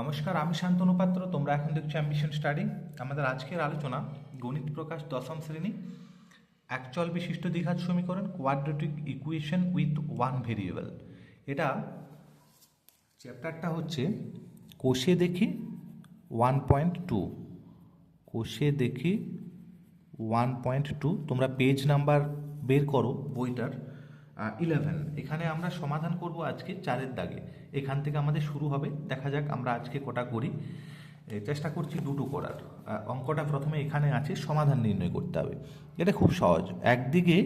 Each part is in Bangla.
নমস্কার, আমি শান্তনু পাত্র, তোমরা এখন দেখছ অ্যাম্বিশন স্টাডি আমাদের আজকের আলোচনা, গণিত প্রকাশ দশম শ্রেণি একচল বিশিষ্ট দ্বিঘাত সমীকরণ quadratic equation with one variable এটা চ্যাপ্টারটা হচ্ছে, কোষে দেখি ওয়ান পয়েন্ট টু কোষে দেখি ওয়ান পয়েন্ট টু তোমরা পেজ নাম্বার বের করো বইটার। ইলেভেন এখানে আমরা সমাধান করব আজকে চারের দাগে। এখান থেকে আমাদের শুরু হবে। দেখা যাক আমরা আজকে কোটা করি। চেষ্টা করছি দুটো করার। অঙ্কটা প্রথমে এখানে আছে, সমাধান নির্ণয় করতে হবে। এটা খুব সহজ। একদিকে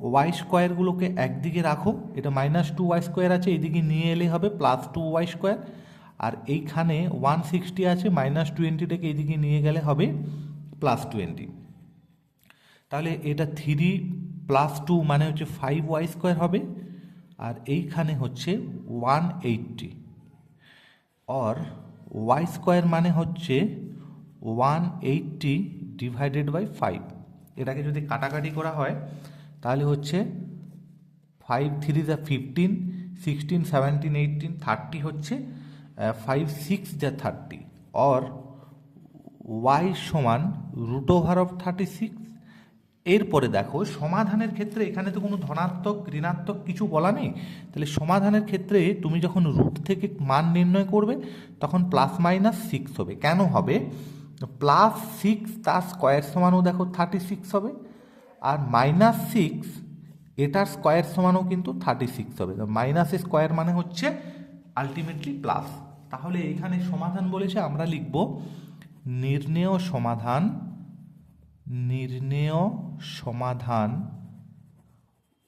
ওয়াই স্কোয়ারগুলোকে একদিকে রাখো। এটা মাইনাস টু ওয়াই স্কোয়ার আছে, এদিকে নিয়ে এলে হবে প্লাস টু ওয়াই স্কোয়ার আর এইখানে ওয়ান সিক্সটি আছে মাইনাস টোয়েন্টিটাকে এইদিকে নিয়ে গেলে হবে প্লাস টোয়েন্টি তাহলে এটা থ্রি প্লাস টু মানে হচ্ছে ফাইভ ওয়াই স্কোয়ার হবে, আর এইখানে হচ্ছে one eighty or Y square মানে হচ্ছে one eighty divided by five এটাকে যদি কাটাকাটি করা হয়, তাহলে হচ্ছে ফাইভ থ্রি যা fifteen sixteen seventeen eighteen thirty হচ্ছে ফাইভ সিক্স যা থার্টি অর ওয়াই সমান root over of thirty six এরপরে দেখো, সমাধানের ক্ষেত্রে এখানে তো কোনো ধনাত্মক, ঋণাত্মক কিছু বলা নেই। তাহলে সমাধানের ক্ষেত্রে তুমি যখন রুট থেকে মান নির্ণয় করবে, তখন প্লাস মাইনাস সিক্স হবে। কেন হবে? প্লাস সিক্স তার স্কোয়ার সমানও দেখো থার্টি সিক্স হবে। আর মাইনাস সিক্স এটার স্কোয়ার সমানও কিন্তু থার্টি সিক্স হবে মাইনাস স্কোয়ার মানে হচ্ছে আলটিমেটলি প্লাস তাহলে এখানে সমাধান বলেছে, আমরা লিখব, নির্ণেয় সমাধান নির্ণেয় সমাধান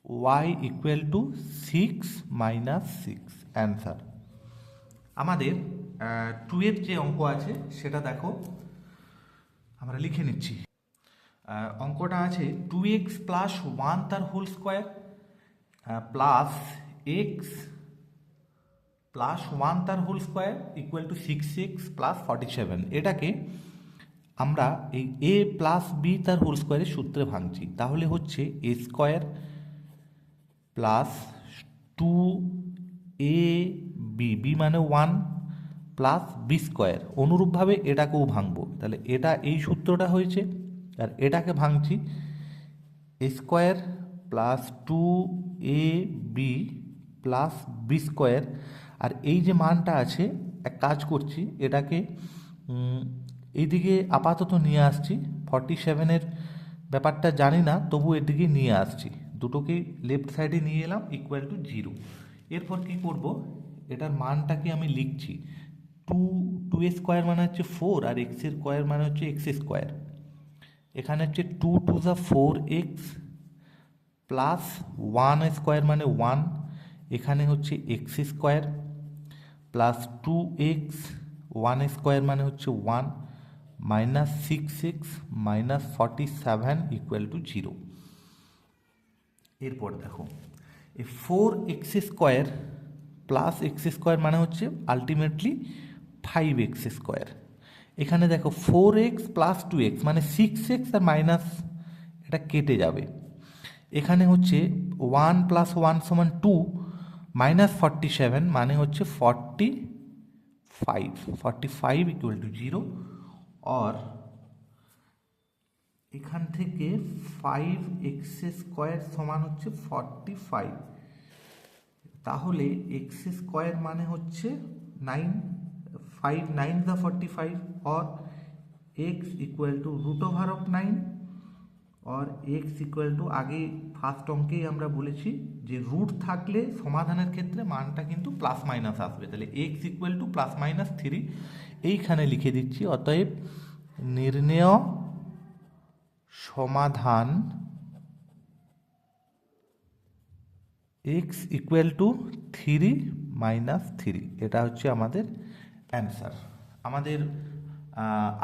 Y equal to six minus six answer আমাদের টু এর যে অঙ্ক আছে, সেটা দেখো। আমরা লিখে নিচ্ছি। অঙ্কটা আছে টু এক্স প্লাস ওয়ান তার whole square plus X plus one তার whole square equal to six six plus forty seven এটাকে আমরা এই এ প্লাস বি তার হোল স্কোয়ারের সূত্রে ভাঙছি। তাহলে হচ্ছে A square plus two A B B মানে ওয়ান প্লাস বি স্কোয়ার অনুরূপভাবে এটাকেও ভাঙবো। তাহলে এটা এই সূত্রটা হয়েছে, আর এটাকে ভাঙছি। A square plus two A B plus B square আর এই যে মানটা আছে, এক কাজ করছি, এটাকে এইদিকে আপাতত নিয়ে আসছি। ফর্টি সেভেনের ব্যাপারটা জানি না, তবু এদিকে নিয়ে আসছি। দুটোকে লেফট সাইডে নিয়ে এলাম ইকুয়াল টু জিরো এরপর কি করব? এটার মানটাকে আমি লিখছি? টু টু এ স্কোয়ার মানে হচ্ছে ফোর আর এক্সের স্কোয়ার মানে হচ্ছে এক্স স্কোয়ার এখানে হচ্ছে টু টু যা four X plus one square মানে ওয়ান এখানে হচ্ছে X square plus two X one square মানে হচ্ছে one minus six six minus forty seven equal to zero এরপর দেখো, এই four X square plus X square মানে হচ্ছে আলটিমেটলি ফাইভ এক্স স্কোয়ার এখানে দেখো four X plus two X মানে সিক্স এক্স আর মাইনাস এটা কেটে যাবে। এখানে হচ্ছে ওয়ান প্লাস ওয়ান সমান টু মাইনাস ফর্টি সেভেন মানে হচ্ছে forty five forty five equal to zero or এখান থেকে ফাইভ এক্স স্কোয়ার সমান হচ্ছে ফর্টি ফাইভ তাহলে এক্স স্কোয়ার মানে হচ্ছে nine five nine the forty five or X equal to root over of nine or X equal to আগে ফার্স্ট অঙ্কেই আমরা বলেছি যে রুট থাকলে সমাধানের ক্ষেত্রে মানটা কিন্তু প্লাস মাইনাস আসবে। তাহলে X equal to plus minus three এইখানে লিখে দিচ্ছি। অতএব নির্ণেয় সমাধান X equal to three minus three এটা হচ্ছে আমাদের অ্যান্সার আমাদের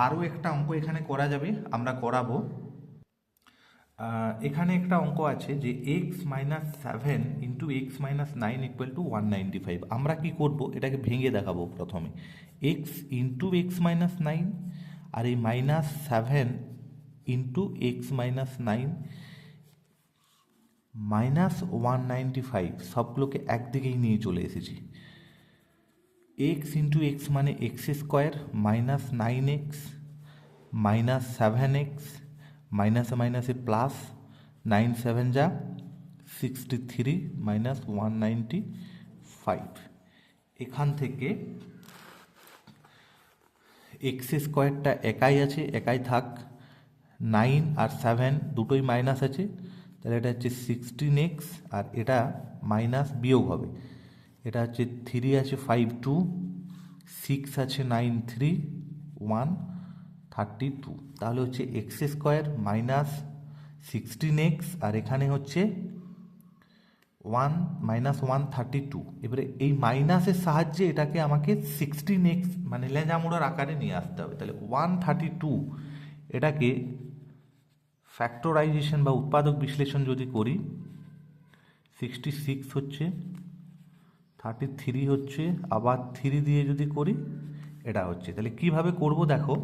আরও একটা অঙ্ক এখানে করা যাবে। আমরা করাবো। এখানে একটা অঙ্ক আছে যে X minus seven into X minus nine equal to one ninety five আমরা কী করব? এটাকে ভেঙে দেখাবো প্রথমে। X into X minus nine আর এই minus seven into X minus nine minus one ninety five সবগুলোকে একদিকেই নিয়ে চলে এসেছি। এক্স ইন্টু এক্স মানে X square minus nine X minus seven X মাইনাসে মাইনাসে প্লাস নাইন সেভেন যা sixty three minus one ninety five এখান থেকে এক্স স্কোয়ারটা একাই আছে, একাই থাক নাইন আর সেভেন দুটোই মাইনাস আছে, তাহলে এটা হচ্ছে সিক্সটিন এক্স আর এটা মাইনাস বিয়োগ হবে। এটা হচ্ছে থ্রি আছে ফাইভ টু সিক্স আছে nine three one thirty two. তাহলে হচ্ছে X square minus sixteen X আর এখানে হচ্ছে one, minus one thirty two. এবারে এই মাইনাসের সাহায্যে এটাকে আমাকে সিক্সটিন এক্স মানে লেজামুড়ার আকারে নিয়ে আসতে হবে। তাহলে ওয়ান থার্টি টু এটাকে ফ্যাক্টরাইজেশন বা উৎপাদক বিশ্লেষণ যদি করি, সিক্সটি সিক্স হচ্ছে, থার্টি থ্রি হচ্ছে, আবার থ্রি দিয়ে যদি করি, এটা হচ্ছে। তাহলে কীভাবে করব দেখো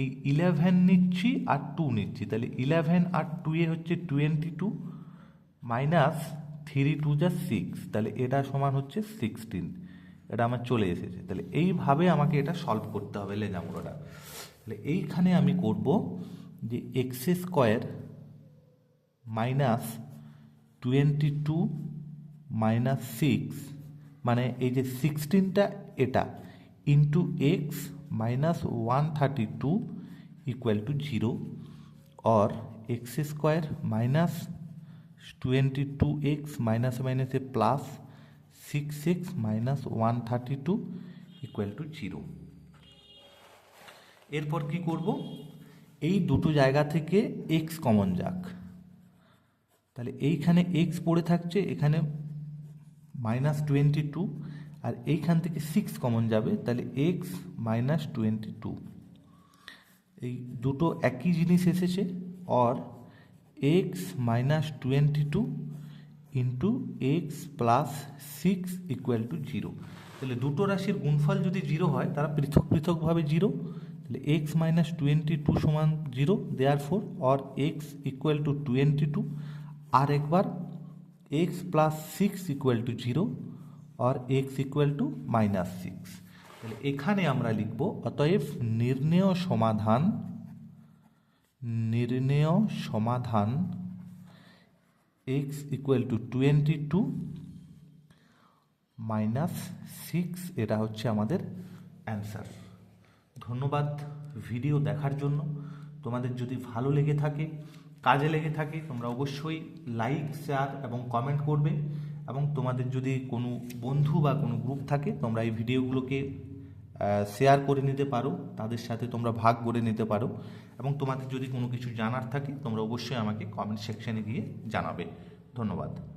এই ইলেভেন নিচ্ছি আর টু নিচ্ছি। তাহলে ইলেভেন আর টু এ হচ্ছে twenty two minus three two যা সিক্স তাহলে এটা সমান হচ্ছে সিক্সটিন এটা আমার চলে এসেছে। তাহলে এইভাবে আমাকে এটা সলভ করতে হবে লেজামুড়োটা। তাহলে এইখানে আমি করব যে X square minus twenty two minus six মানে এই যে সিক্সটিনটা এটা into X minus 132 equal to 0 or X square minus 22x minus minus a minus 6x minus 132 equal to 0 এরপর কি করব এই দুটো জায়গা থেকে এক্স কমন যাক তাহলে এইখানে এক্স পড়ে থাকছে এখানে মাইনাস টোয়েন্টি টু আর এইখান থেকে সিক্স কমন যাবে, তাহলে এক্স মাইনাস টোয়েন্টি টু এই দুটো একই জিনিস এসেছে or X minus twenty two into X plus six equal to zero তাহলে দুটো রাশির গুণফল যদি জিরো হয়, তারা পৃথক পৃথকভাবে জিরো তাহলে এক্স মাইনাস টোয়েন্টি টু সমান zero therefore or X equal to twenty two আর একবার X plus six equal to zero or X equal to minus six তাহলে এখানে আমরা লিখব, অতএব নির্ণেয় সমাধান নির্ণেয় সমাধান X equal to twenty two minus six এটা হচ্ছে আমাদের অ্যান্সার ধন্যবাদ ভিডিও দেখার জন্য। তোমাদের যদি ভালো লেগে থাকে, কাজে লেগে থাকে, তোমরা অবশ্যই লাইক শেয়ার এবং কমেন্ট করবে। এবং তোমাদের যদি কোনো বন্ধু বা কোনো গ্রুপ থাকে, তোমরা এই ভিডিওগুলোকে শেয়ার করে নিতে পারো, তাদের সাথে তোমরা ভাগ করে নিতে পারো এবং তোমাদের যদি কোনো কিছু জানার থাকে, তোমরা অবশ্যই আমাকে কমেন্ট সেকশানে গিয়ে জানাবে। ধন্যবাদ।